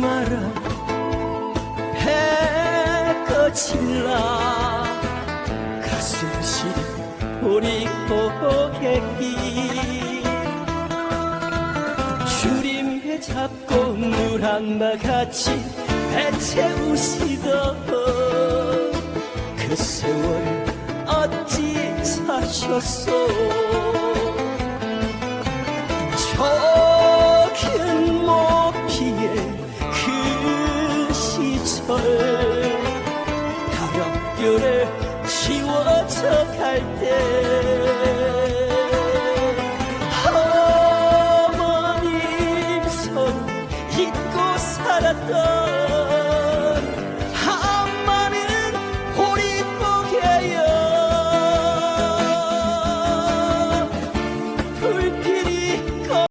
마라 해가 질라. 가슴 시린 우리 고객이 주림에 잡고 물 한 바같이 배 채우시던 그 세월 어찌 사셨소 손을 가볍결에 치워져 갈때 어머님 손 잊고 살았던 한마는 우리 보게요. 불